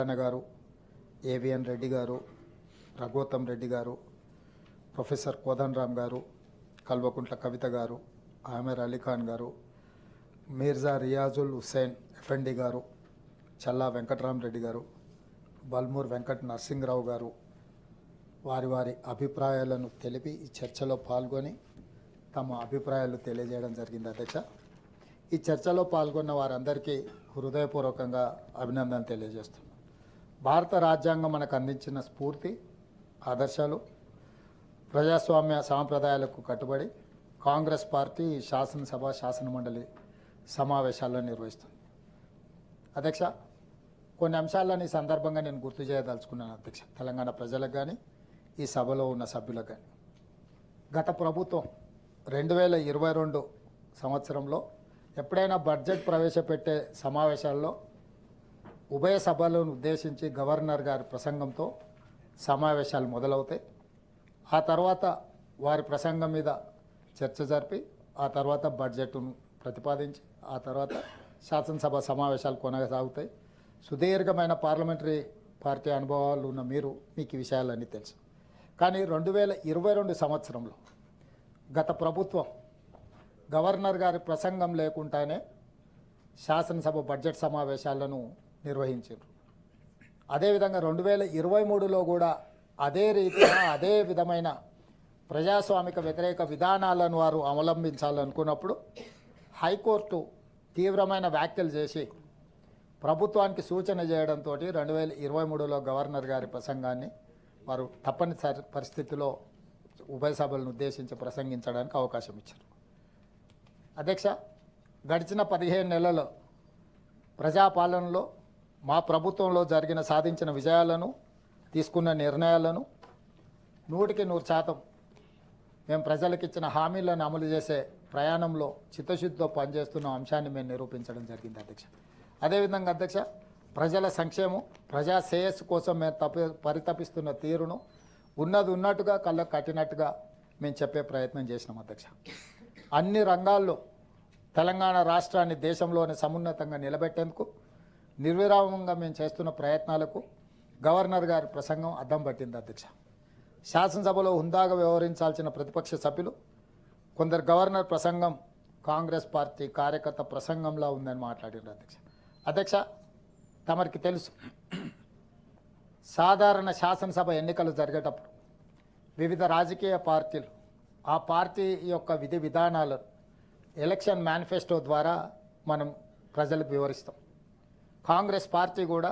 అన్న గారు ఏవిఎన్ రెడ్డి గారు రఘోత్తం రెడ్డి గారు ప్రొఫెసర్ కోదన్రామ్ గారు కల్వకుంట్ల కవిత గారు ఆమెర్ అలీఖాన్ గారు మీర్జా రియాజుల్ హుస్సేన్ ఎఫ్ఎండి గారు చల్లా వెంకటరామరెడ్డి గారు బల్మూర్ వెంకట నరసింహరావు గారు వారి వారి అభిప్రాయాలను తెలిపి ఈ చర్చలో పాల్గొని తమ అభిప్రాయాలు తెలియజేయడం జరిగింది అధ్యక్ష. ఈ చర్చలో పాల్గొన్న వారందరికీ హృదయపూర్వకంగా అభినందన తెలియజేస్తున్నాను భారత రాజ్యాంగం మనకు అందించిన స్ఫూర్తి ఆదర్శాలు ప్రజాస్వామ్య సాంప్రదాయాలకు కట్టుబడి కాంగ్రెస్ పార్టీ శాసనసభ శాసనమండలి సమావేశాల్లో నిర్వహిస్తుంది. అధ్యక్ష కొన్ని అంశాలను ఈ సందర్భంగా నేను గుర్తు చేయదలుచుకున్నాను అధ్యక్ష. తెలంగాణ ప్రజలకు కానీ ఈ సభలో ఉన్న సభ్యులకు కానీ గత ప్రభుత్వం రెండు వేల ఇరవై రెండు సంవత్సరంలో ఎప్పుడైనా బడ్జెట్ ప్రవేశపెట్టే సమావేశాల్లో ఉభయ సభలను ఉద్దేశించి గవర్నర్ గారి ప్రసంగంతో సమావేశాలు మొదలవుతాయి. ఆ తర్వాత వారి ప్రసంగం మీద చర్చ జరిపి ఆ తర్వాత బడ్జెట్ను ప్రతిపాదించి ఆ తర్వాత శాసనసభ సమావేశాలు కొనసాగుతాయి. సుదీర్ఘమైన పార్లమెంటరీ పార్టీ అనుభవాలు ఉన్న మీరు మీకు ఈ విషయాలన్నీ తెలుసు. కానీ రెండు వేల ఇరవై రెండు సంవత్సరంలో గత ప్రభుత్వం గవర్నర్ గారి ప్రసంగం లేకుండానే శాసనసభ బడ్జెట్ సమావేశాలను నిర్వహించారు అదేవిధంగా రెండు వేల ఇరవై మూడులో కూడా అదే రీతిగా అదే విధమైన ప్రజాస్వామిక వ్యతిరేక విధానాలను వారు అవలంబించాలనుకున్నప్పుడు హైకోర్టు తీవ్రమైన వ్యాఖ్యలు చేసి ప్రభుత్వానికి సూచన చేయడంతో రెండు వేల ఇరవై మూడులో గవర్నర్ గారి ప్రసంగాన్ని వారు తప్పనిసరి పరిస్థితిలో ఉభయ సభలను ఉద్దేశించి ప్రసంగించడానికి అవకాశం ఇచ్చారు. అధ్యక్ష గడిచిన పదిహేను నెలలు ప్రజాపాలనలో మా ప్రభుత్వంలో జరిగిన సాధించిన విజయాలను తీసుకున్న నిర్ణయాలను నూటికి నూరు శాతం మేము ప్రజలకు ఇచ్చిన హామీలను అమలు చేసే ప్రయాణంలో చిత్తశుద్ధితో పనిచేస్తున్న అంశాన్ని మేము నిరూపించడం జరిగింది అధ్యక్ష. అదేవిధంగా అధ్యక్ష ప్రజల సంక్షేమం ప్రజా శ్రేయస్సు కోసం మేము తపి పరితపిస్తున్న తీరును ఉన్నది ఉన్నట్టుగా కళ్ళకు కట్టినట్టుగా మేము చెప్పే ప్రయత్నం చేసినాం అధ్యక్ష. అన్ని రంగాల్లో తెలంగాణ రాష్ట్రాన్ని దేశంలోనే సమున్నతంగా నిలబెట్టేందుకు నిర్విరామంగా మేము చేస్తున్న ప్రయత్నాలకు గవర్నర్ గారి ప్రసంగం అద్దం పట్టింది అధ్యక్ష. శాసనసభలో హుందాగా వ్యవహరించాల్సిన ప్రతిపక్ష సభ్యులు కొందరు గవర్నర్ ప్రసంగం కాంగ్రెస్ పార్టీ కార్యకర్త ప్రసంగంలా ఉందని మాట్లాడారు అధ్యక్ష. అధ్యక్ష తమరికి తెలుసు సాధారణ శాసనసభ ఎన్నికలు జరిగేటప్పుడు వివిధ రాజకీయ పార్టీలు ఆ పార్టీ యొక్క విధి విధానాలను ఎలక్షన్ మేనిఫెస్టో ద్వారా మనం ప్రజలకు వివరిస్తాం. కాంగ్రెస్ పార్టీ కూడా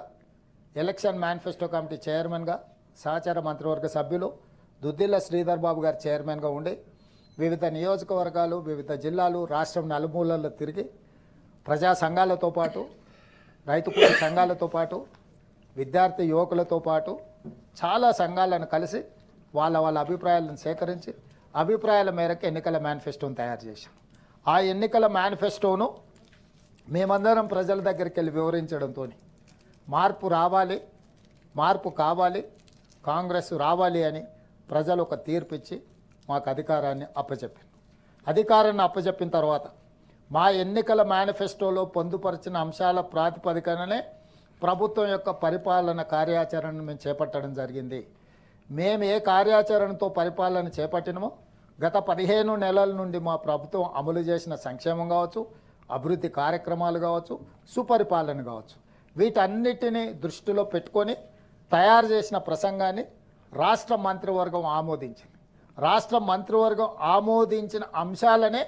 ఎలక్షన్ మేనిఫెస్టో కమిటీ చైర్మన్గా సహచార మంత్రివర్గ సభ్యులు దుద్దిల్ల శ్రీధర్ బాబు గారు చైర్మన్గా ఉండి వివిధ నియోజకవర్గాలు వివిధ జిల్లాలు రాష్ట్రం నలుమూలల్లో తిరిగి ప్రజా సంఘాలతో పాటు రైతు కూలి సంఘాలతో పాటు విద్యార్థి యువకులతో పాటు చాలా సంఘాలను కలిసి వాళ్ళ వాళ్ళ అభిప్రాయాలను సేకరించి అభిప్రాయాల మేరకు ఎన్నికల మేనిఫెస్టోను తయారు చేశాం. ఆ ఎన్నికల మేనిఫెస్టోను మేమందరం ప్రజల దగ్గరికి వెళ్ళి వివరించడంతో మార్పు రావాలి మార్పు కావాలి కాంగ్రెస్ రావాలి అని ప్రజలు ఒక తీర్పు ఇచ్చి మాకు అధికారాన్ని అప్పచెప్పారు. అధికారాన్ని అప్పచెప్పిన తర్వాత మా ఎన్నికల మేనిఫెస్టోలో పొందుపరిచిన అంశాల ప్రాతిపదికననే ప్రభుత్వం యొక్క పరిపాలన కార్యాచరణను మేము చేపట్టడం జరిగింది. మేము ఏ కార్యాచరణతో పరిపాలన చేపట్టినమో గత పదిహేను నెలల నుండి మా ప్రభుత్వం అమలు చేసిన సంక్షేమం కావచ్చు అభివృద్ధి కార్యక్రమాలు కావచ్చు సుపరిపాలన కావచ్చు. వీటన్నిటినీ దృష్టిలో పెట్టుకొని తయారు చేసిన ప్రసంగాన్ని రాష్ట్ర మంత్రివర్గం ఆమోదించింది. రాష్ట్ర మంత్రివర్గం ఆమోదించిన అంశాలనే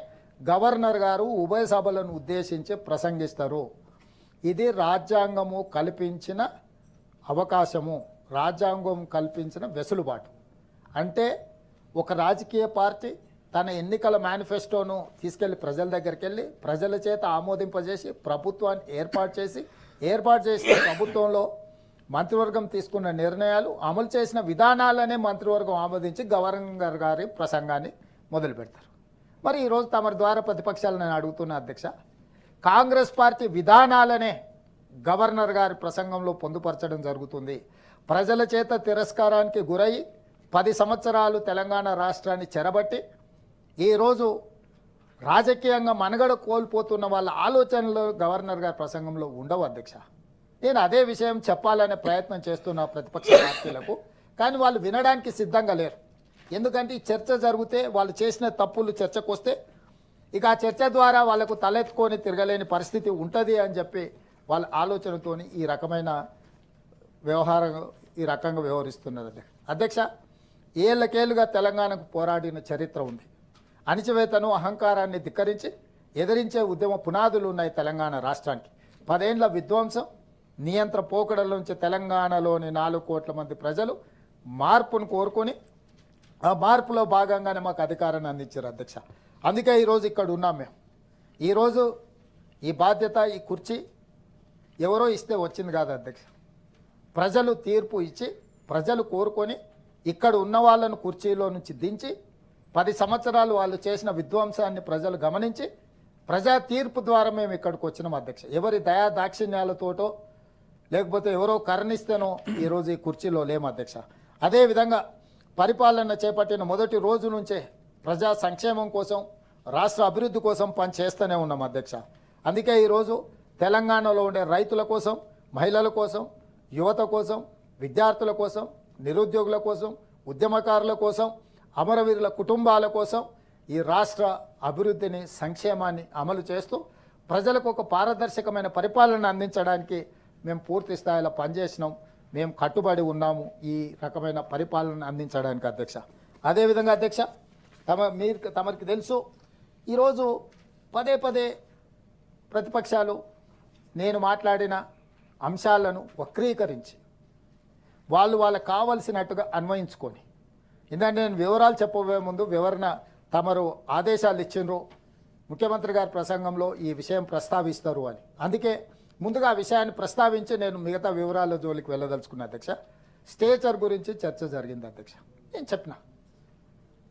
గవర్నర్ గారు ఉభయ సభలను ఉద్దేశించి ప్రసంగిస్తారు. ఇది రాజ్యాంగము కల్పించిన అవకాశము రాజ్యాంగం కల్పించిన వెసులుబాటు. అంటే ఒక రాజకీయ పార్టీ తన ఎన్నికల మేనిఫెస్టోను తీసుకెళ్ళి ప్రజల దగ్గరికి వెళ్ళి ప్రజల చేత ఆమోదింపజేసి ప్రభుత్వాన్ని ఏర్పాటు చేసి ఏర్పాటు చేసిన ప్రభుత్వంలో మంత్రివర్గం తీసుకున్న నిర్ణయాలు అమలు చేసిన విధానాలనే మంత్రివర్గం ఆమోదించి గవర్నర్ గారి ప్రసంగాన్ని మొదలు పెడతారు. మరి ఈరోజు తమరి ద్వారా ప్రతిపక్షాలు నేను అడుగుతున్నా అధ్యక్ష కాంగ్రెస్ పార్టీ విధానాలనే గవర్నర్ గారి ప్రసంగంలో పొందుపరచడం జరుగుతుంది. ప్రజల చేత తిరస్కారానికి గురై పది సంవత్సరాలు తెలంగాణ రాష్ట్రాన్ని చెరబట్టి ఈరోజు రాజకీయంగా మనుగడ కోల్పోతున్న వాళ్ళ ఆలోచనలు గవర్నర్ గారి ప్రసంగంలో ఉండవు అధ్యక్ష. నేను అదే విషయం చెప్పాలనే ప్రయత్నం చేస్తున్న ప్రతిపక్ష పార్టీలకు కానీ వాళ్ళు వినడానికి సిద్ధంగా లేరు. ఎందుకంటే ఈ చర్చ జరిగితే వాళ్ళు చేసిన తప్పులు చర్చకు వస్తే ఇక ఆ చర్చ ద్వారా వాళ్ళకు తలెత్తుకొని తిరగలేని పరిస్థితి ఉంటుంది అని చెప్పి వాళ్ళ ఆలోచనతోని ఈ రకమైన వ్యవహారం ఈ రకంగా వ్యవహరిస్తున్నారు అధ్యక్ష. అధ్యక్ష ఏళ్ళకేళ్ళుగా తెలంగాణకు పోరాడిన చరిత్ర ఉంది. అణిచివేతను అహంకారాన్ని ధిక్కరించి ఎదిరించే ఉద్యమ పునాదులు ఉన్నాయి తెలంగాణ రాష్ట్రానికి. పదేండ్ల విధ్వంసం నియంత్ర పోకడల నుంచి తెలంగాణలోని నాలుగు కోట్ల మంది ప్రజలు మార్పును కోరుకొని ఆ మార్పులో భాగంగానే మాకు అధికారాన్ని అందించారు అధ్యక్ష. అందుకే ఈరోజు ఇక్కడ ఉన్నాం మేము. ఈరోజు ఈ బాధ్యత ఈ కుర్చీ ఎవరో ఇస్తే వచ్చింది కాదు అధ్యక్ష. ప్రజలు తీర్పు ఇచ్చి ప్రజలు కోరుకొని ఇక్కడ ఉన్న వాళ్ళను కుర్చీలో నుంచి దించి పది సంవత్సరాలు వాళ్ళు చేసిన విధ్వంసాన్ని ప్రజలు గమనించి ప్రజా తీర్పు ద్వారా మేము ఇక్కడికి వచ్చినాం అధ్యక్ష. ఎవరి దయా దాక్షిణ్యాలతోటో లేకపోతే ఎవరో కరణిస్తేనో ఈరోజు ఈ కుర్చీలో లేము అధ్యక్ష. అదేవిధంగా పరిపాలన చేపట్టిన మొదటి రోజు నుంచే ప్రజా సంక్షేమం కోసం రాష్ట్ర అభివృద్ధి కోసం పని చేస్తూనే ఉన్నాం అధ్యక్ష. అందుకే ఈరోజు తెలంగాణలో ఉండే రైతుల కోసం మహిళల కోసం యువత కోసం విద్యార్థుల కోసం నిరుద్యోగుల కోసం ఉద్యమకారుల కోసం అమరవీరుల కుటుంబాల కోసం ఈ రాష్ట్ర అభివృద్ధిని సంక్షేమాన్ని అమలు చేస్తూ ప్రజలకు ఒక పారదర్శకమైన పరిపాలన అందించడానికి మేము పూర్తి స్థాయిలో పనిచేసినాం. మేము కట్టుబడి ఉన్నాము ఈ రకమైన పరిపాలన అందించడానికి అధ్యక్ష. అదేవిధంగా అధ్యక్ష తమ మీరు తమరికి తెలుసు ఈరోజు పదే పదే ప్రతిపక్షాలు నేను మాట్లాడిన అంశాలను వక్రీకరించి వాళ్ళు వాళ్ళకు కావలసినట్టుగా అన్వయించుకొని ఎందుకంటే నేను వివరాలు చెప్పబోయే ముందు వివరణ తమరు ఆదేశాలు ఇచ్చిండ్రు. ముఖ్యమంత్రి గారి ప్రసంగంలో ఈ విషయం ప్రస్తావిస్తారు అని. అందుకే ముందుగా ఆ విషయాన్ని ప్రస్తావించి నేను మిగతా వివరాల జోలికి వెళ్ళదలుచుకున్నా అధ్యక్ష. స్టేచర్ గురించి చర్చ జరిగింది అధ్యక్ష. నేను చెప్పిన.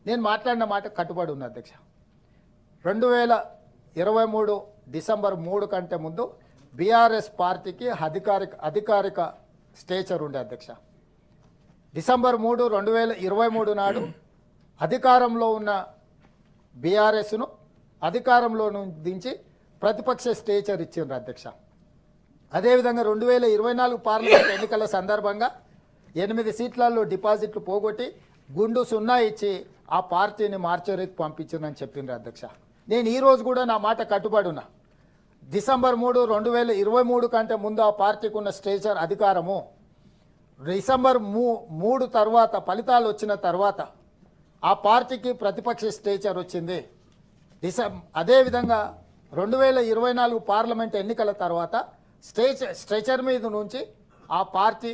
నేను మాట్లాడిన మాట కట్టుబడి ఉంది అధ్యక్ష. రెండు వేల ఇరవై మూడు డిసెంబర్ మూడు కంటే ముందు బీఆర్ఎస్ పార్టీకి అధికారిక అధికారిక స్టేచర్ ఉండే అధ్యక్ష. డిసెంబర్ మూడు రెండు వేల ఇరవై మూడు నాడు అధికారంలో ఉన్న బీఆర్ఎస్ను అధికారంలో దించి ప్రతిపక్ష స్టేచర్ ఇచ్చిండ్రు అధ్యక్ష. అదేవిధంగా రెండు వేల ఇరవై నాలుగు పార్లమెంట్ ఎన్నికల సందర్భంగా ఎనిమిది సీట్లలో డిపాజిట్లు పోగొట్టి గుండు సున్నా ఇచ్చి ఆ పార్టీని మార్చరికి పంపించిందని చెప్పిండ్రు అధ్యక్ష. నేను ఈరోజు కూడా నా మాట కట్టుబడున్నా. డిసెంబర్ మూడు రెండు వేల ఇరవై మూడు కంటే ముందు ఆ పార్టీకి ఉన్న స్టేచర్ అధికారము డిసెంబర్ మూ మూడు తర్వాత ఫలితాలు వచ్చిన తర్వాత ఆ పార్టీకి ప్రతిపక్ష స్టేచర్ వచ్చింది. డిసెం అదేవిధంగా రెండు వేల ఇరవై నాలుగు పార్లమెంట్ ఎన్నికల తర్వాత స్టేచర్ స్ట్రెచర్ మీద నుంచి ఆ పార్టీ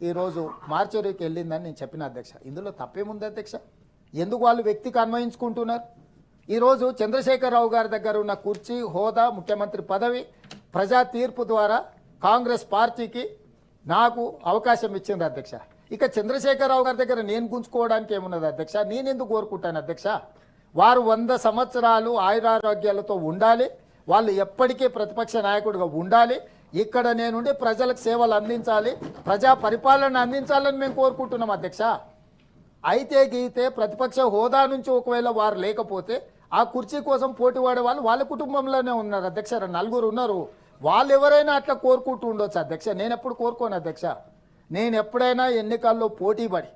ఈరోజు మార్చరీకి వెళ్ళిందని నేను చెప్పిన అధ్యక్ష. ఇందులో తప్పేముంది అధ్యక్ష? ఎందుకు వాళ్ళు వ్యక్తికి అన్వయించుకుంటున్నారు? ఈరోజు చంద్రశేఖరరావు గారి దగ్గర ఉన్న కుర్చీ హోదా ముఖ్యమంత్రి పదవి ప్రజా తీర్పు ద్వారా కాంగ్రెస్ పార్టీకి నాకు అవకాశం ఇచ్చింది అధ్యక్ష. ఇక చంద్రశేఖరరావు గారి దగ్గర నేను గుంజుకోవడానికి ఏమున్నది అధ్యక్ష? నేను ఎందుకు కోరుకుంటాను అధ్యక్ష? వారు వంద సంవత్సరాలు ఆయురారోగ్యాలతో ఉండాలి. వాళ్ళు ఎప్పటికీ ప్రతిపక్ష నాయకుడిగా ఉండాలి. ఇక్కడ నేనుండి ప్రజలకు సేవలు అందించాలి. ప్రజా పరిపాలన అందించాలని మేము కోరుకుంటున్నాం అధ్యక్ష. అయితే గీతే ప్రతిపక్ష హోదా నుంచి ఒకవేళ వారు లేకపోతే ఆ కుర్చీ కోసం పోటీ వాళ్ళు వాళ్ళ కుటుంబంలోనే ఉన్నారు అధ్యక్ష. నలుగురు ఉన్నారు. వాళ్ళు ఎవరైనా అట్లా కోరుకుంటూ ఉండొచ్చు అధ్యక్ష. నేను ఎప్పుడు కోరుకోను అధ్యక్ష. నేను ఎప్పుడైనా ఎన్నికల్లో పోటీపడి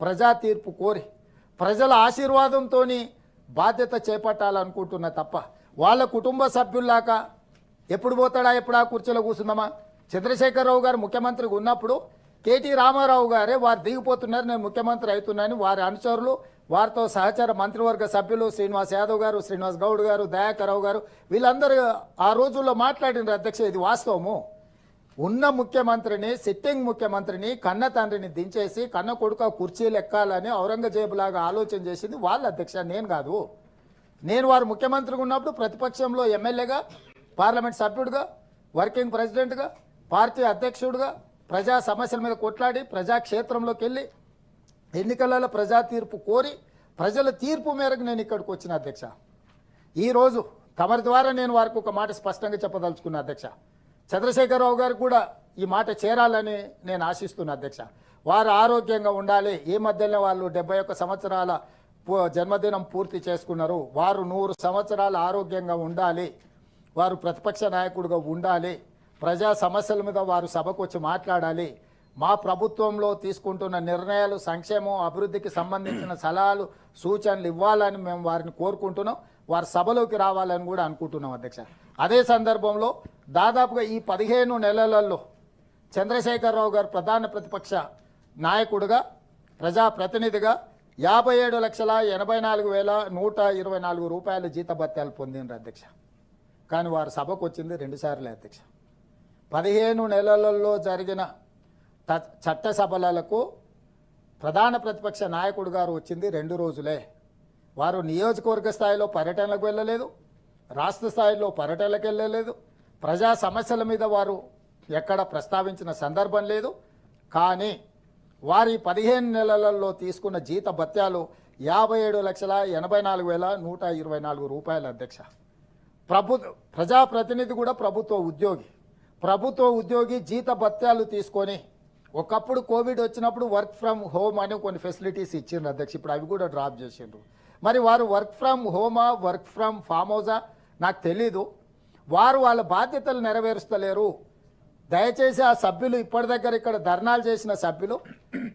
ప్రజా తీర్పు కోరి ప్రజల ఆశీర్వాదంతో బాధ్యత చేపట్టాలనుకుంటున్నా తప్ప వాళ్ళ కుటుంబ సభ్యుల్లాగా ఎప్పుడు పోతాడా ఎప్పుడు ఆ కుర్చీలో కూర్చుందామా? చంద్రశేఖరరావు గారు ముఖ్యమంత్రిగా ఉన్నప్పుడు కేటీ రామారావు గారే వారు దిగిపోతున్నారు నేను ముఖ్యమంత్రి అవుతున్నానని వారి అనుచరులు వారితో సహచర మంత్రివర్గ సభ్యులు శ్రీనివాస్ యాదవ్ గారు శ్రీనివాస్ గౌడ్ గారు దయాకరావు గారు వీళ్ళందరూ ఆ రోజుల్లో మాట్లాడిన అధ్యక్ష ఇది వాస్తవము. ఉన్న ముఖ్యమంత్రిని సిట్టింగ్ ముఖ్యమంత్రిని కన్న తండ్రిని దించేసి కన్న కొడుక కుర్చీలు ఎక్కాలని ఔరంగజేబు లాగా ఆలోచన చేసింది వాళ్ళ అధ్యక్ష నేను కాదు. నేను వారు ముఖ్యమంత్రిగా ఉన్నప్పుడు ప్రతిపక్షంలో ఎమ్మెల్యేగా పార్లమెంట్ సభ్యుడిగా వర్కింగ్ ప్రెసిడెంట్గా పార్టీ అధ్యక్షుడిగా ప్రజా సమస్యల మీద కొట్లాడి ప్రజాక్షేత్రంలోకి వెళ్ళి ఎన్నికలలో ప్రజా తీర్పు కోరి ప్రజల తీర్పు మేరకు నేను ఇక్కడికి వచ్చిన అధ్యక్ష. ఈరోజు తమరి ద్వారా నేను వారికి ఒక మాట స్పష్టంగా చెప్పదలుచుకున్న అధ్యక్ష. చంద్రశేఖరరావు గారు కూడా ఈ మాట చేరాలని నేను ఆశిస్తున్నా అధ్యక్ష. వారు ఆరోగ్యంగా ఉండాలి. ఈ మధ్యలో వాళ్ళు డెబ్బై ఒక్క సంవత్సరాల జన్మదినం పూర్తి చేసుకున్నారు. వారు నూరు సంవత్సరాలు ఆరోగ్యంగా ఉండాలి. వారు ప్రతిపక్ష నాయకుడిగా ఉండాలి. ప్రజా సమస్యల మీద వారు సభకు వచ్చి మాట్లాడాలి. మా ప్రభుత్వంలో తీసుకుంటున్న నిర్ణయాలు సంక్షేమం అభివృద్ధికి సంబంధించిన సలహాలు సూచనలు ఇవ్వాలని మేము వారిని కోరుకుంటున్నాం. వారు సభలోకి రావాలని కూడా అనుకుంటున్నాం అధ్యక్ష. అదే సందర్భంలో దాదాపుగా ఈ పదిహేను నెలలలో చంద్రశేఖరరావు గారు ప్రధాన ప్రతిపక్ష నాయకుడుగా ప్రజాప్రతినిధిగా యాభై ఏడు లక్షల ఎనభై నాలుగు వేల నూట ఇరవై నాలుగు రూపాయల జీతభత్యాలు పొందిండ్రు అధ్యక్ష. కానీ వారు సభకు వచ్చింది రెండుసార్లు అధ్యక్ష. పదిహేను నెలలలో జరిగిన చట్టసభలకు ప్రధాన ప్రతిపక్ష నాయకుడు గారు వచ్చింది రెండు రోజులే. వారు నియోజకవర్గ స్థాయిలో పర్యటనలకు వెళ్ళలేదు రాష్ట్ర స్థాయిలో పర్యటనలకు వెళ్ళలేదు. ప్రజా సమస్యల మీద వారు ఎక్కడ ప్రస్తావించిన సందర్భం లేదు. కానీ వారి పదిహేను నెలలలో తీసుకున్న జీత భత్యాలు యాభై ఏడు లక్షల ఎనభై నాలుగు వేల నూట ఇరవై నాలుగు రూపాయల అధ్యక్ష. ప్రభు ప్రజాప్రతినిధి కూడా ప్రభుత్వ ఉద్యోగి. ప్రభుత్వ ఉద్యోగి జీత భత్యాలు తీసుకొని ఒకప్పుడు కోవిడ్ వచ్చినప్పుడు వర్క్ ఫ్రమ్ హోమ్ అని కొన్ని ఫెసిలిటీస్ ఇచ్చిండ్రు అధ్యక్ష. ఇప్పుడు అవి కూడా డ్రాప్ చేసిండ్రు. మరి వారు వర్క్ ఫ్రమ్ హోమా వర్క్ ఫ్రమ్ ఫామ్ హౌసా నాకు తెలీదు. వారు వాళ్ళ బాధ్యతలు నెరవేరుస్తలేరు. దయచేసి ఆ సభ్యులు ఇప్పటి దగ్గర ఇక్కడ ధర్నాలు చేసిన సభ్యులు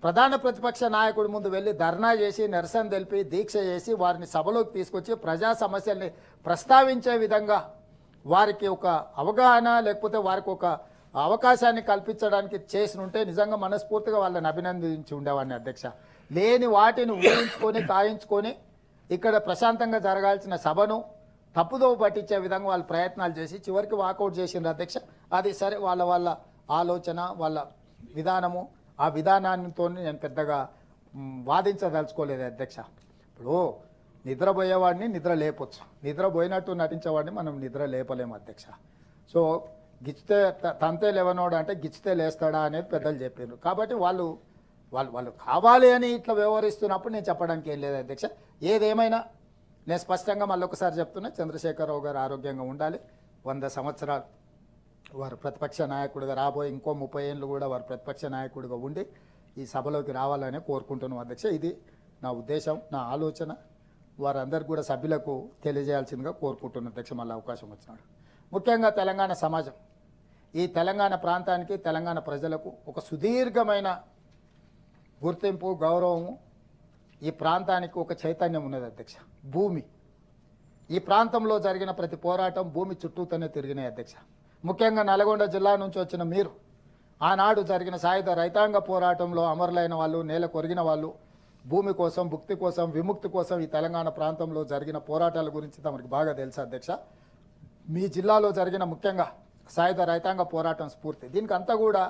ప్రధాన ప్రతిపక్ష నాయకుడి ముందు వెళ్ళి ధర్నా చేసి నిరసన తెలిపి దీక్ష చేసి వారిని సభలోకి తీసుకొచ్చి ప్రజా సమస్యల్ని ప్రస్తావించే విధంగా వారికి ఒక అవగాహన లేకపోతే వారికి ఒక అవకాశాన్ని కల్పించడానికి చేసి ఉంటే నిజంగా మనస్ఫూర్తిగా వాళ్ళని అభినందించి ఉండేవాడిని అధ్యక్ష. లేని వాటిని ఊహించుకొని కాయించుకొని ఇక్కడ ప్రశాంతంగా జరగాల్సిన సభను తప్పుదోవ పట్టించే విధంగా వాళ్ళు ప్రయత్నాలు చేసి చివరికి వాకౌట్ చేసిండ్రు అధ్యక్ష. అది సరే వాళ్ళ వాళ్ళ ఆలోచన వాళ్ళ విధానము. ఆ విధానాలతో నేను పెద్దగా వాదించదలుచుకోలేదు అధ్యక్ష. ఇప్పుడు నిద్రపోయేవాడిని నిద్ర లేపొచ్చు. నిద్రపోయినట్టు నటించేవాడిని మనం నిద్ర లేపలేము అధ్యక్ష. సో గిచ్చితే త- తంతే లేవనోడు అంటే గిచ్చితే లేస్తాడా అనేది పెద్దలు చెప్పారు కాబట్టి వాళ్ళు వాళ్ళు వాళ్ళు కావాలి అని ఇట్లా వ్యవహరిస్తున్నప్పుడు నేను చెప్పడానికి ఏం లేదు అధ్యక్ష. ఏదేమైనా నేను స్పష్టంగా మళ్ళీ ఒకసారి చెప్తున్నా చంద్రశేఖరరావు గారు ఆరోగ్యంగా ఉండాలి. వంద సంవత్సరాలు వారు ప్రతిపక్ష నాయకుడిగా రాబోయే ఇంకో ముప్పై ఏళ్ళు కూడా వారు ప్రతిపక్ష నాయకుడిగా ఉండి ఈ సభలోకి రావాలని కోరుకుంటున్నాం అధ్యక్ష. ఇది నా ఉద్దేశం నా ఆలోచన. వారందరికీ కూడా సభ్యులకు తెలియజేయాల్సిందిగా కోరుకుంటున్నాను అధ్యక్ష. మళ్ళీ అవకాశం వచ్చినాడు ముఖ్యంగా తెలంగాణ సమాజం. ఈ తెలంగాణ ప్రాంతానికి తెలంగాణ ప్రజలకు ఒక సుదీర్ఘమైన గుర్తింపు గౌరవము ఈ ప్రాంతానికి ఒక చైతన్యం ఉన్నది అధ్యక్ష. భూమి. ఈ ప్రాంతంలో జరిగిన ప్రతి పోరాటం భూమి చుట్టూతోనే తిరిగినాయి అధ్యక్ష. ముఖ్యంగా నల్గొండ జిల్లా నుంచి వచ్చిన మీరు ఆనాడు జరిగిన సాయుధ రైతాంగ పోరాటంలో అమరులైన వాళ్ళు నేల కొరిగిన వాళ్ళు భూమి కోసం భుక్తి కోసం విముక్తి కోసం ఈ తెలంగాణ ప్రాంతంలో జరిగిన పోరాటాల గురించి తమకు బాగా తెలుసు అధ్యక్ష? మీ జిల్లాలో జరిగిన ముఖ్యంగా సాయుధ రైతాంగ పోరాటం స్ఫూర్తి. దీనికి అంతా కూడా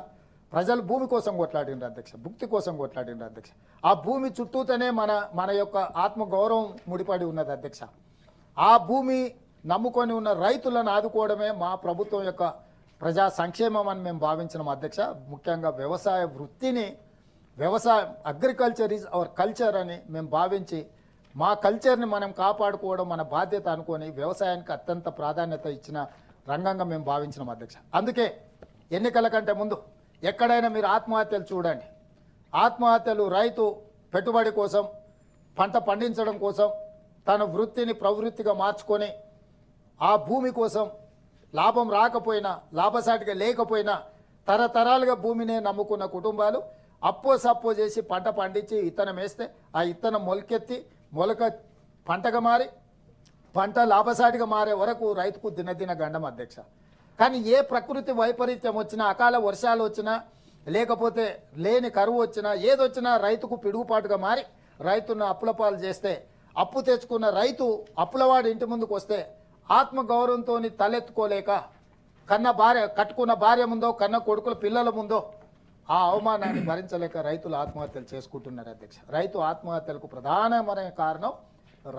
ప్రజలు భూమి కోసం కొట్లాడినారు అధ్యక్ష భుక్తి కోసం కొట్లాడినారు అధ్యక్ష. ఆ భూమి చుట్టూతోనే మన మన యొక్క ఆత్మగౌరవం ముడిపడి ఉన్నది అధ్యక్ష. ఆ భూమి నమ్ముకొని ఉన్న రైతులను ఆదుకోవడమే మా ప్రభుత్వం యొక్క ప్రజా సంక్షేమం అని మేము భావించినాం అధ్యక్ష. ముఖ్యంగా వ్యవసాయ వృత్తిని వ్యవసాయం అగ్రికల్చర్ ఈజ్ అవర్ కల్చర్ అని మేము భావించి మా కల్చర్ని మనం కాపాడుకోవడం మన బాధ్యత అనుకొని వ్యవసాయానికి అత్యంత ప్రాధాన్యత ఇచ్చిన రంగంగా మేము భావించినాం అధ్యక్ష. అందుకే ఎన్నికల కంటే ముందు ఎక్కడైనా మీరు ఆత్మహత్యలు చూడండి. ఆత్మహత్యలు రైతు పెట్టుబడి కోసం పంట పండించడం కోసం తన వృత్తిని ప్రవృత్తిగా మార్చుకొని ఆ భూమి కోసం లాభం రాకపోయినా లాభసాటిగా లేకపోయినా తరతరాలుగా భూమినే నమ్ముకున్న కుటుంబాలు అప్పో సప్పో చేసి పంట పండించి ఇత్తనం వేస్తే ఆ ఇత్తనం మొలకెత్తి మొలక పంటగా మారి పంట లాభసాటిగా మారే వరకు రైతుకు దినదిన గండం అధ్యక్ష. కానీ ఏ ప్రకృతి వైపరీత్యం వచ్చినా అకాల వర్షాలు వచ్చినా లేకపోతే లేని కరువు వచ్చినా ఏదొచ్చినా రైతుకు పిడుగుపాటుగా మారి రైతును అప్పులపాలు చేస్తే అప్పు తెచ్చుకున్న రైతు అప్పులవాడి ఇంటి ముందుకు వస్తే ఆత్మగౌరవంతో తలెత్తుకోలేక కన్న భార్య కట్టుకున్న భార్య ముందో కన్న కొడుకుల పిల్లల ముందో ఆ అవమానాన్ని భరించలేక రైతులు ఆత్మహత్యలు చేసుకుంటున్నారు అధ్యక్ష. రైతు ఆత్మహత్యలకు ప్రధానమైన కారణం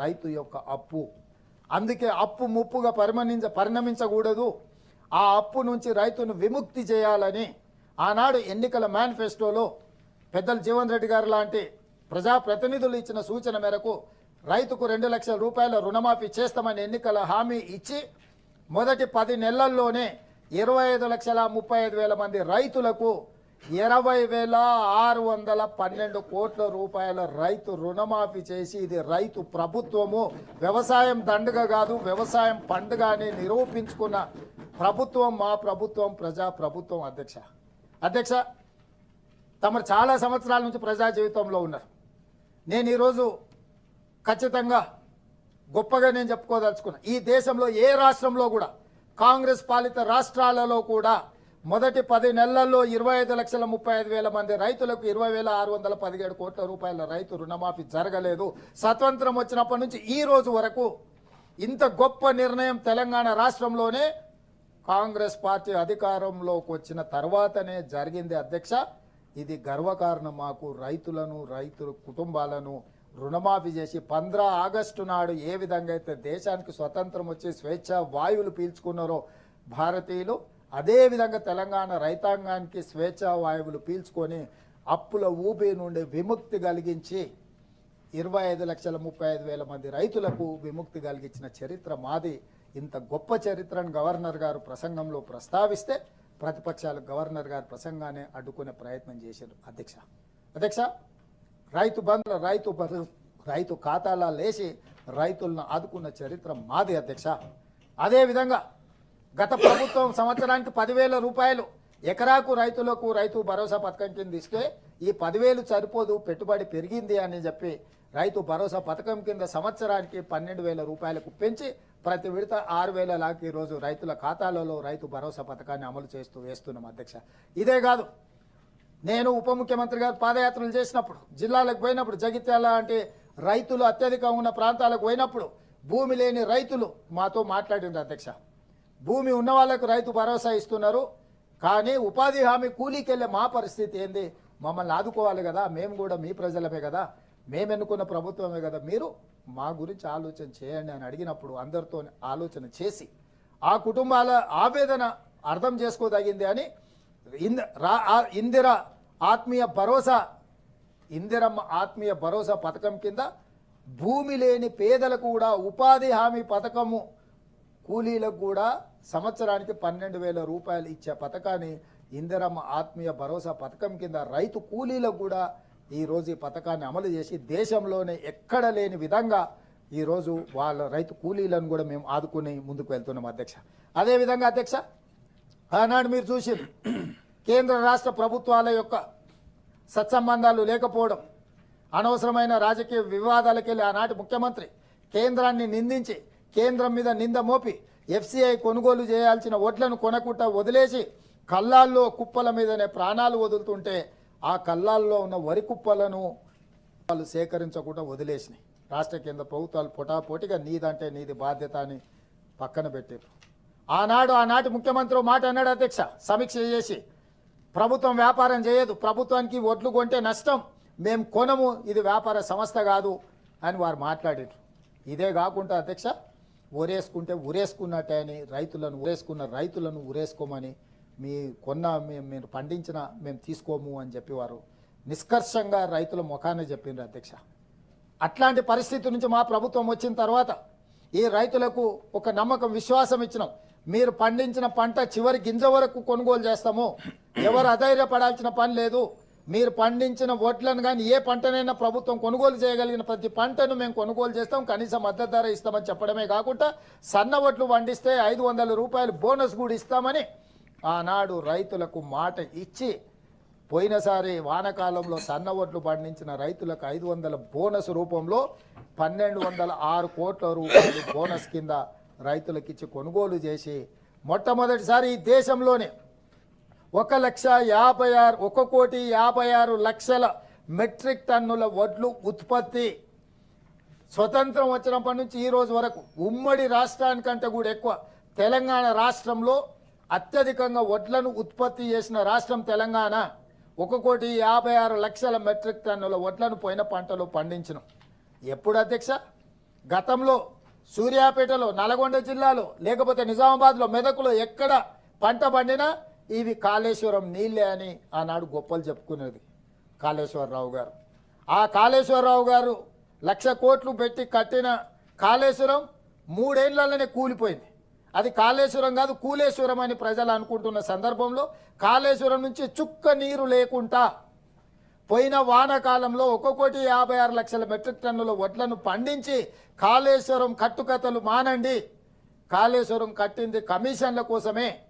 రైతు యొక్క అప్పు. అందుకే అప్పు ముప్పుగా పరిమణించ పరిణమించకూడదు. ఆ అప్పు నుంచి రైతును విముక్తి చేయాలని ఆనాడు ఎన్నికల మేనిఫెస్టోలో పెద్దలు జీవన్ రెడ్డి గారు లాంటి ప్రజాప్రతినిధులు ఇచ్చిన సూచన మేరకు రైతుకు రెండు లక్షల రూపాయల రుణమాఫీ చేస్తామని ఎన్నికల హామీ ఇచ్చి మొదటి పది నెలల్లోనే ఇరవై ఐదు లక్షల ముప్పై ఐదు వేల మంది రైతులకు ఇరవై వేల ఆరు వందల పన్నెండు కోట్ల రూపాయల రైతు రుణమాఫీ చేసి ఇది రైతు ప్రభుత్వము. వ్యవసాయం దండుగ కాదు వ్యవసాయం పండుగ అని నిరూపించుకున్న ప్రభుత్వం మా ప్రభుత్వం ప్రజా ప్రభుత్వం అధ్యక్ష. అధ్యక్ష తమరు చాలా సంవత్సరాల నుంచి ప్రజా జీవితంలో ఉన్నారు. నేను ఈరోజు ఖచ్చితంగా గొప్పగా నేను చెప్పుకోదలుచుకున్నా ఈ దేశంలో ఏ రాష్ట్రంలో కూడా కాంగ్రెస్ పాలిత రాష్ట్రాలలో కూడా మొదటి పది నెలల్లో ఇరవై ఐదు లక్షల ముప్పై ఐదు వేల మంది రైతులకు ఇరవై వేల ఆరు వందల పదిహేడు కోట్ల రూపాయల రైతు రుణమాఫీ జరగలేదు. స్వతంత్రం వచ్చినప్పటి నుంచి ఈ రోజు వరకు ఇంత గొప్ప నిర్ణయం తెలంగాణ రాష్ట్రంలోనే కాంగ్రెస్ పార్టీ అధికారంలోకి వచ్చిన తర్వాతనే జరిగింది అధ్యక్ష. ఇది గర్వకారణం మాకు. రైతులను రైతుల కుటుంబాలను రుణమాఫీ చేసి పంద్రా ఆగస్టు నాడు ఏ విధంగా అయితే దేశానికి స్వతంత్రం వచ్చి స్వేచ్ఛ వాయువులు పీల్చుకున్నారో భారతీయులు అదేవిధంగా తెలంగాణ రైతాంగానికి స్వేచ్ఛ వాయువులు పీల్చుకొని అప్పుల ఊపి నుండి విముక్తి కలిగించి ఇరవై ఐదు లక్షల ముప్పై ఐదు వేల మంది రైతులకు విముక్తి కలిగించిన చరిత్ర మాది. ఇంత గొప్ప చరిత్రను గవర్నర్ గారు ప్రసంగంలో ప్రస్తావిస్తే ప్రతిపక్షాలు గవర్నర్ గారి ప్రసంగాన్ని అడ్డుకునే ప్రయత్నం చేశారు. అధ్యక్ష అధ్యక్ష రైతు బంధుల రైతు భరు- రైతు ఖాతాలా లేచి రైతులను ఆదుకున్న చరిత్ర మాది అధ్యక్ష. అదేవిధంగా గత ప్రభుత్వం సంవత్సరానికి పదివేల రూపాయలు ఎకరాకు రైతులకు రైతు భరోసా పథకం కింద ఇస్తే ఈ పదివేలు సరిపోదు పెట్టుబడి పెరిగింది అని చెప్పి రైతు భరోసా పథకం కింద సంవత్సరానికి పన్నెండు వేల రూపాయలకు పెంచి ప్రతి విడత ఆరు వేల లాకి ఈరోజు రైతుల ఖాతాలలో రైతు భరోసా పథకాన్ని అమలు చేస్తూ వేస్తున్నాం అధ్యక్ష. ఇదే కాదు నేను ఉప ముఖ్యమంత్రి గారు పాదయాత్రలు చేసినప్పుడు జిల్లాలకు పోయినప్పుడు జగిత్యాల అంటే రైతులు అత్యధికంగా ఉన్న ప్రాంతాలకు పోయినప్పుడు భూమి లేని రైతులు మాతో మాట్లాడిండ్రు అధ్యక్ష. భూమి ఉన్న వాళ్ళకు రైతు భరోసా ఇస్తున్నారు. కానీ ఉపాధి హామీ కూలీకి వెళ్ళే మా పరిస్థితి ఏంది? మమ్మల్ని ఆదుకోవాలి కదా. మేము కూడా మీ ప్రజలమే కదా. మేము ఎన్నుకున్న ప్రభుత్వమే కదా. మీరు మా గురించి ఆలోచన చేయండి అని అడిగినప్పుడు అందరితో ఆలోచన చేసి ఆ కుటుంబాల ఆవేదన అర్థం చేసుకోదగింది అని ఇంద రా ఇందిర ఆత్మీయ భరోసా ఇందిరమ్మ ఆత్మీయ భరోసా పథకం కింద భూమి లేని పేదలకు కూడా ఉపాధి హామీ పథకము కూలీలకు కూడా సంవత్సరానికి పన్నెండు వేల రూపాయలు ఇచ్చే పథకాన్ని ఇందిరమ్మ ఆత్మీయ భరోసా పథకం కింద రైతు కూలీలకు కూడా ఈరోజు ఈ పథకాన్ని అమలు చేసి దేశంలోనే ఎక్కడ లేని విధంగా ఈరోజు వాళ్ళ రైతు కూలీలను కూడా మేము ఆదుకుని ముందుకు వెళ్తున్నాం అధ్యక్ష. అదేవిధంగా అధ్యక్ష ఆనాడు మీరు చూసి కేంద్ర రాష్ట్ర ప్రభుత్వాల యొక్క సత్సంబంధాలు లేకపోవడం అనవసరమైన రాజకీయ వివాదాలకెళ్ళి ఆనాటి ముఖ్యమంత్రి కేంద్రాన్ని నిందించి కేంద్రం మీద నింద మోపి ఎఫ్సిఐ కొనుగోలు చేయాల్సిన ఓట్లను కొనకుండా వదిలేసి కళ్ళాల్లో కుప్పల మీదనే ప్రాణాలు వదులుతుంటే ఆ కళ్ళాల్లో ఉన్న వరి కుప్పలను వాళ్ళు సేకరించకుండా వదిలేసినాయి. రాష్ట్ర కేంద్ర ప్రభుత్వాలు పొటాపోటీగా నీదంటే నీది బాధ్యత అని పక్కన పెట్టారు ఆనాడు ఆనాటి ముఖ్యమంత్రి మాట అన్నాడు అధ్యక్ష సమీక్ష చేసి ప్రభుత్వం వ్యాపారం చేయదు ప్రభుత్వానికి ఒడ్లు కొంటే నష్టం మేము కొనము ఇది వ్యాపార సంస్థ కాదు అని వారు మాట్లాడారు ఇదే కాకుండా అధ్యక్ష ఊరేసుకుంటే ఊరేసుకున్నట్టే అని రైతులను ఊరేసుకున్న రైతులను ఊరేసుకోమని మీ కొన్న మేము మీరు పండించిన మేము తీసుకోము అని చెప్పి వారు నిష్కర్షంగా రైతుల ముఖాన్ని చెప్పిండ్రు అధ్యక్ష. అట్లాంటి పరిస్థితి నుంచి మా ప్రభుత్వం వచ్చిన తర్వాత ఈ రైతులకు ఒక నమ్మకం విశ్వాసం ఇచ్చినాం. మీరు పండించిన పంట చివరి గింజ వరకు కొనుగోలు చేస్తాము. ఎవరు అధైర్యపడాల్సిన పని లేదు. మీరు పండించిన ఓట్లను కానీ ఏ పంటనైనా ప్రభుత్వం కొనుగోలు చేయగలిగిన ప్రతి పంటను మేము కొనుగోలు చేస్తాం కనీస మద్దతు ధర ఇస్తామని చెప్పడమే కాకుండా సన్న ఓట్లు పండిస్తే ఐదు వందల రూపాయలు బోనస్ కూడా ఇస్తామని ఆనాడు రైతులకు మాట ఇచ్చి పోయినసారి వానకాలంలో సన్న ఓట్లు పండించిన రైతులకు ఐదు వందల బోనస్ రూపంలో పన్నెండు వందల ఆరు కోట్ల రూపాయలు బోనస్ కింద రైతులకు ఇచ్చి కొనుగోలు చేసి మొట్టమొదటిసారి ఈ దేశంలోనే ఒక లక్ష యాభై ఆరు ఒక కోటి యాభై ఆరు లక్షల మెట్రిక్ టన్నుల వడ్లు ఉత్పత్తి. స్వతంత్రం వచ్చినప్పటి నుంచి ఈ రోజు వరకు ఉమ్మడి రాష్ట్రానికంటే కూడా ఎక్కువ తెలంగాణ రాష్ట్రంలో అత్యధికంగా వడ్లను ఉత్పత్తి చేసిన రాష్ట్రం తెలంగాణ. ఒక కోటి యాభై ఆరు లక్షల మెట్రిక్ టన్నుల వడ్లను పోయిన పంటలు పండించడం ఎప్పుడు అధ్యక్ష? గతంలో సూర్యాపేటలో నల్గొండ జిల్లాలో లేకపోతే నిజామాబాద్లో మెదకులో ఎక్కడ పంట పండినా ఇవి కాళేశ్వరం నీళ్ళే అని ఆనాడు గొప్పలు చెప్పుకునేది కాళేశ్వరరావు గారు. ఆ కాళేశ్వరరావు గారు లక్ష కోట్లు పెట్టి కట్టిన కాళేశ్వరం మూడేళ్ళలోనే కూలిపోయింది. అది కాళేశ్వరం కాదు కూలేశ్వరం అని ప్రజలు అనుకుంటున్న సందర్భంలో కాళేశ్వరం నుంచి చుక్క నీరు లేకుండా పోయిన వానకాలంలో ఒక కోటి యాభై ఆరు లక్షల మెట్రిక్ టన్నుల వడ్లను పండించి కాళేశ్వరం కట్టుకథలు మానండి. కాళేశ్వరం కట్టింది కమిషన్ల కోసమే.